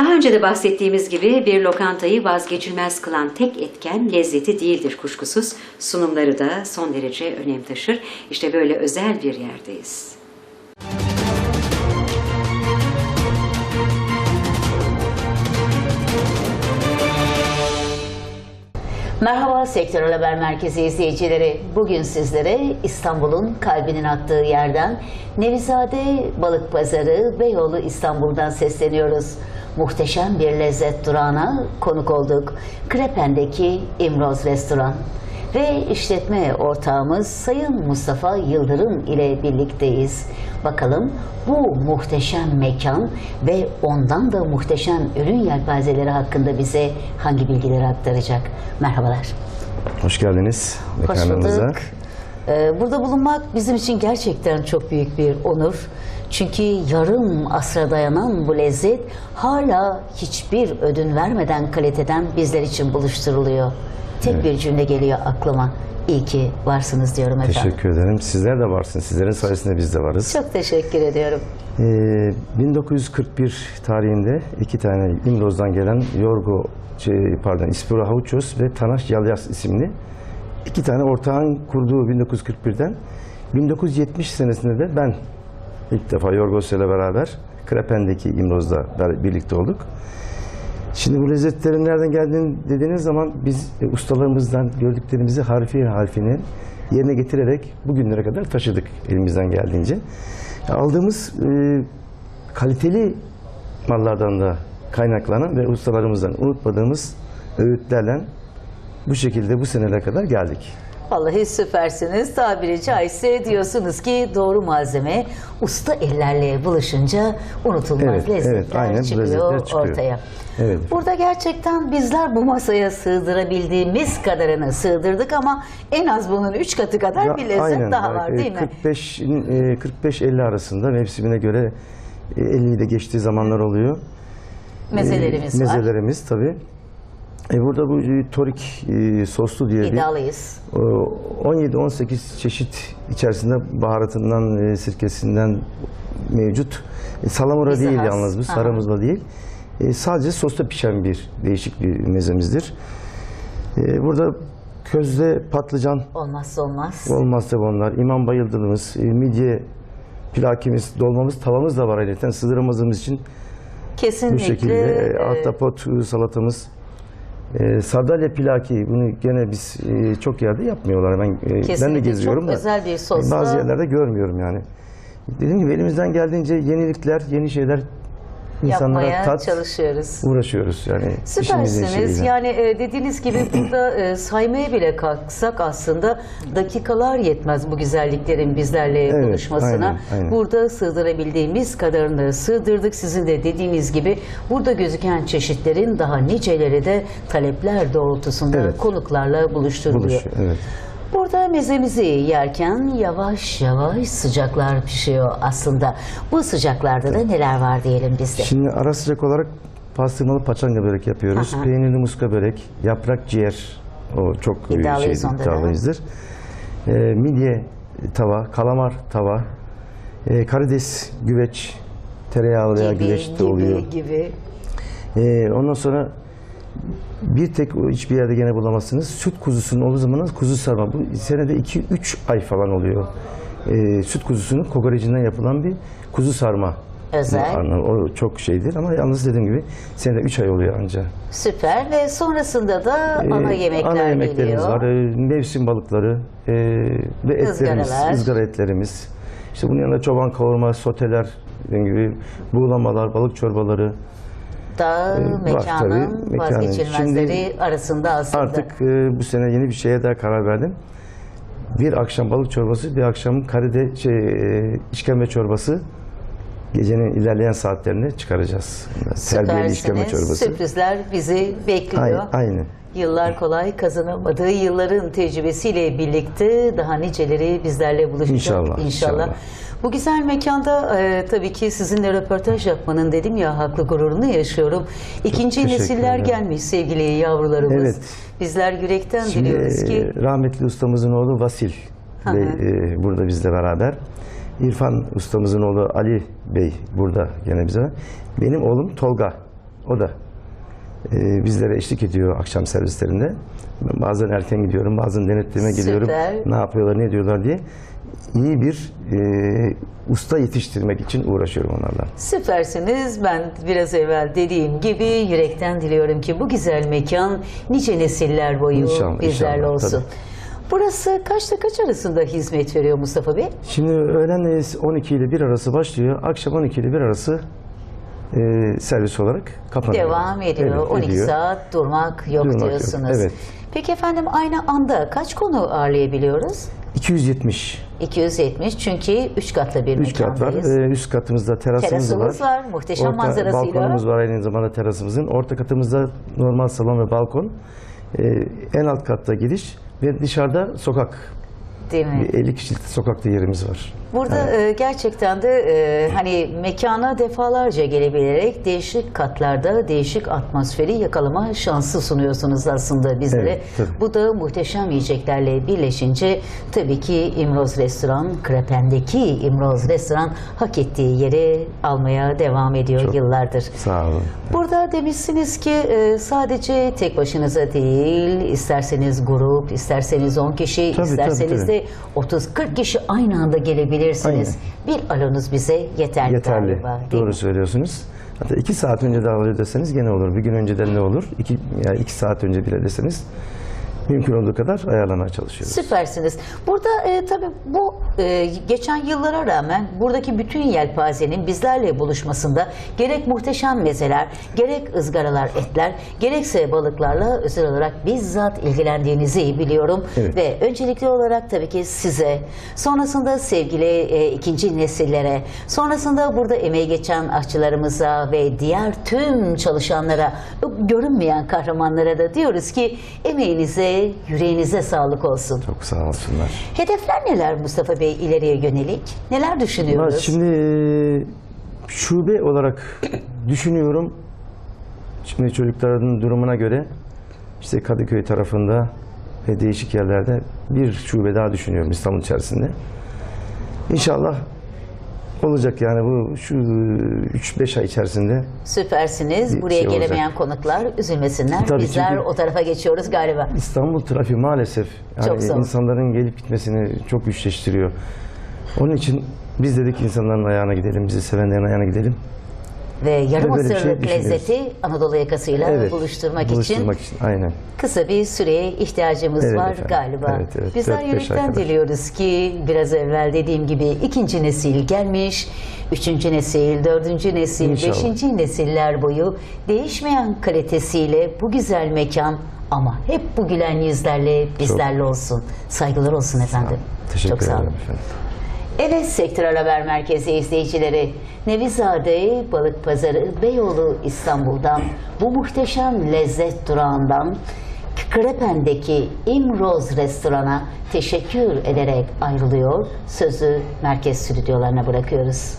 Daha önce de bahsettiğimiz gibi bir lokantayı vazgeçilmez kılan tek etken lezzeti değildir kuşkusuz. Sunumları da son derece önem taşır. İşte böyle özel bir yerdeyiz. Merhaba Sektörel Haber Merkezi izleyicileri. Bugün sizlere İstanbul'un kalbinin attığı yerden Nevizade Balık Pazarı Beyoğlu İstanbul'dan sesleniyoruz. Muhteşem bir lezzet durağına konuk olduk. Krepen'deki İmroz Restoran. Ve işletme ortağımız Sayın Mustafa Yıldırım ile birlikteyiz. Bakalım bu muhteşem mekan ve ondan da muhteşem ürün yelpazeleri hakkında bize hangi bilgileri aktaracak? Merhabalar. Hoş geldiniz Hoş bulduk. Ee, Burada bulunmak bizim için gerçekten çok büyük bir onur. Çünkü yarım asra dayanan bu lezzet hala hiçbir ödün vermeden kaliteden bizler için buluşturuluyor. Tek bir cümle geliyor aklıma. İyi ki varsınız diyorum efendim. Teşekkür ederim. Sizler de varsınız. Sizlerin sayesinde biz de varız. Çok teşekkür ediyorum. Ee, 1941 tarihinde iki tane İmroz'dan gelen Yorgo, şey, pardon, Ispiro Havuços ve Tanaş Yalyas isimli iki tane ortağın kurduğu 1941'den 1970 senesinde de ben ilk defa Yorgos ile beraber Krepen'deki İmroz'da birlikte olduk. Şimdi bu lezzetlerin nereden geldiğini dediğiniz zaman biz e, ustalarımızdan gördüklerimizi harfi harfine yerine getirerek bugünlere kadar taşıdık elimizden geldiğince. Aldığımız e, kaliteli mallardan da kaynaklanan ve ustalarımızdan unutmadığımız öğütlerle bu şekilde bu senelere kadar geldik. Vallahi süpersiniz. Tabiri caizse diyorsunuz ki doğru malzeme usta ellerle buluşunca unutulmaz Evet, lezzetler, evet, aynen çıkıyor, lezzetler çıkıyor. ortaya. Evet. Burada gerçekten bizler bu masaya sığdırabildiğimiz kadarını sığdırdık ama en az bunun üç katı kadar Ya, bir lezzet aynen. daha var E, değil mi? 45 45-50 arasında mevsimine göre e, 50'yi de geçtiği zamanlar oluyor. Mezelerimiz E, var. Mezelerimiz tabii. E burada bu torik e, soslu diye bir İddialıyız. o, 17-18 çeşit içerisinde baharatından, e, sirkesinden mevcut. E, salamura Bize değil has. yalnız bu, Aha. saramızla değil. E, sadece sosta pişen bir değişik bir mezemizdir. E, burada közde patlıcan Olmazsa olmaz. olmazsa onlar. İmam bayıldığımız, e, midye pilakimiz, dolmamız, tavamız da var ayrıca. Sığdıramadığımız için Kesinlikle. bu şekilde e, e, ahtapot e, salatamız. E, sardalya pilaki bunu gene biz e, çok yerde yapmıyorlar. Ben e, ben Kesinlikle de geziyorum çok da özel bir sosla. bazı yerlerde görmüyorum yani. Dediğim gibi elimizden geldiğince yenilikler, yeni şeyler insanlara yapmaya tat çalışıyoruz. uğraşıyoruz yani. Süpersiniz. Yani e, dediğiniz gibi burada e, saymaya bile kalksak aslında dakikalar yetmez bu güzelliklerin bizlerle Evet, buluşmasına. aynen, aynen. Burada sığdırabildiğimiz kadarını sığdırdık. Sizin de dediğiniz gibi burada gözüken çeşitlerin daha niceleri de talepler doğrultusunda Evet. konuklarla buluşturuluyor. Buluşuyor, evet. Burada mezemizi yerken yavaş yavaş sıcaklar pişiyor aslında. Bu sıcaklarda da neler var diyelim bizde. Şimdi ara sıcak olarak pastırmalı paçanga börek yapıyoruz. Aha. Peynirli muska börek, yaprak ciğer. O çok büyük İddialıyız şeydir, iddialıyızdır. Ee, midye tava, kalamar tava, ee, karides güveç, tereyağlı veya güveç de oluyor. gibi, gibi. Ee, ondan sonra bir tek hiçbir yerde gene bulamazsınız. Süt kuzusunun olduğu zaman kuzu sarma. Bu senede 2-3 ay falan oluyor. Ee, süt kuzusunun kokorecinden yapılan bir kuzu sarma. Özel. O çok şeydir ama yalnız dediğim gibi senede 3 ay oluyor anca. Süper ve sonrasında da ana Ee, yemekler ana yemeklerimiz geliyor. var. Ee, mevsim balıkları ee, ve etlerimiz, Izgaralar. ızgara etlerimiz. İşte bunun yanında çoban kavurma, soteler, dediğim gibi buğulamalar, balık çorbaları. Ee, mekanın tabii, mekanın. vazgeçilmezleri arasında aslında. Artık e, bu sene yeni bir şeye daha karar verdim. Bir akşam balık çorbası, bir akşam karide şey e, işkembe çorbası. Gecenin ilerleyen saatlerinde çıkaracağız. Terbiyeli işkembe çorbası. Sürprizler bizi bekliyor. Aynen. Yıllar kolay kazanamadığı yılların tecrübesiyle birlikte daha niceleri bizlerle buluşacak İnşallah, inşallah. Bu güzel mekanda e, tabii ki sizinle röportaj yapmanın dedim ya haklı gururunu yaşıyorum. İkinci nesiller ederim. gelmiş sevgili yavrularımız. Evet. Bizler yürekten Şimdi diliyoruz ki e, rahmetli ustamızın oğlu Vasil Hı Bey e, burada bizle beraber. İrfan ustamızın oğlu Ali Bey burada gene bize. Benim oğlum Tolga. O da e, bizlere eşlik ediyor akşam servislerinde. Ben bazen erken gidiyorum, bazen denetleme geliyorum. Süper. Ne yapıyorlar, ne diyorlar diye. İyi bir e, usta yetiştirmek için uğraşıyorum onlarla. Süpersiniz. Ben biraz evvel dediğim gibi yürekten diliyorum ki bu güzel mekan nice nesiller boyu İnşallah, bizlerle inşallah, olsun. tabii. Burası kaçta kaç arasında hizmet veriyor Mustafa Bey? Şimdi öğlen 12 ile 1 arası başlıyor. Akşam 12 ile 1 arası e, servis olarak kapanıyor. Devam ediyor. Evet, 12 ediyor. saat durmak yok Durmak yok, diyorsunuz. evet. Peki efendim aynı anda kaç konu ağırlayabiliyoruz? 270 270 çünkü 3 katlı bir 3 kat var. Ee, üst katımızda terasımız, Terasımız var, muhteşem Orta manzarasıyla. Balkonumuz var aynı zamanda terasımızın. Orta katımızda normal salon ve balkon. Ee, en alt katta giriş ve dışarıda sokak. Değil mi? Bir 50 kişilik sokakta yerimiz var. Burada e, gerçekten de e, hani mekana defalarca gelebilerek değişik katlarda değişik atmosferi yakalama şansı sunuyorsunuz aslında bizlere. Evet, tabii. Bu da muhteşem yiyeceklerle birleşince tabii ki İmroz Restoran, Krepen'deki İmroz Restoran hak ettiği yeri almaya devam ediyor Çok yıllardır. Sağ olun. Burada demişsiniz ki e, sadece tek başınıza değil, isterseniz grup, isterseniz 10 kişi, Tabii, isterseniz tabii, de 30-40 kişi aynı anda gelebilirsiniz. Bir alonuz bize yeterli, Yeterli. galiba. Doğru mi? söylüyorsunuz. Hatta iki saat önce de alıyor deseniz gene olur. Bir gün önceden ne olur? İki, yani iki saat önce bile deseniz mümkün olduğu kadar ayarlamaya çalışıyoruz. Süpersiniz. Burada e, tabii bu e, geçen yıllara rağmen buradaki bütün yelpazenin bizlerle buluşmasında gerek muhteşem mezeler, gerek ızgaralar etler, gerekse balıklarla özel olarak bizzat ilgilendiğinizi biliyorum. Evet. Ve öncelikli olarak tabii ki size, sonrasında sevgili e, ikinci nesillere, sonrasında burada emeği geçen aşçılarımıza ve diğer tüm çalışanlara, görünmeyen kahramanlara da diyoruz ki emeğinize, yüreğinize sağlık olsun. Çok sağ olsunlar. Hedefler neler Mustafa Bey ileriye yönelik? Neler Ama düşünüyoruz? Şimdi e, şube olarak düşünüyorum. Şimdi çocukların durumuna göre işte Kadıköy tarafında ve değişik yerlerde bir şube daha düşünüyorum İstanbul içerisinde. İnşallah olacak yani bu şu 3-5 ay içerisinde Süpersiniz. Buraya şey olacak. gelemeyen konuklar üzülmesinler. Tabii Bizler o tarafa geçiyoruz galiba. İstanbul trafiği maalesef Çok yani zor. insanların gelip gitmesini çok güçleştiriyor. Onun için biz dedik insanların ayağına gidelim, bizi sevenlerin ayağına gidelim. Ve yarım Böyle bir şey asırlık düşünüyoruz. lezzeti Anadolu yakasıyla Evet, buluşturmak, için buluşturmak için. Aynen. kısa bir süreye ihtiyacımız Evet var efendim. galiba. Evet, evet. Bizler Dört, beş ay yürekten diliyoruz ki biraz evvel dediğim gibi ikinci nesil gelmiş, üçüncü nesil, dördüncü nesil, İnşallah. beşinci nesiller boyu değişmeyen kalitesiyle bu güzel mekan ama hep bu gülen yüzlerle bizlerle olsun. Saygılar olsun efendim. Teşekkür Çok sağ olun. ederim efendim. Evet Sektör Haber Merkezi izleyicileri, Nevizade Balık Pazarı Beyoğlu İstanbul'dan bu muhteşem lezzet durağından Krepen'deki İmroz restorana teşekkür ederek ayrılıyor. Sözü merkez stüdyolarına bırakıyoruz.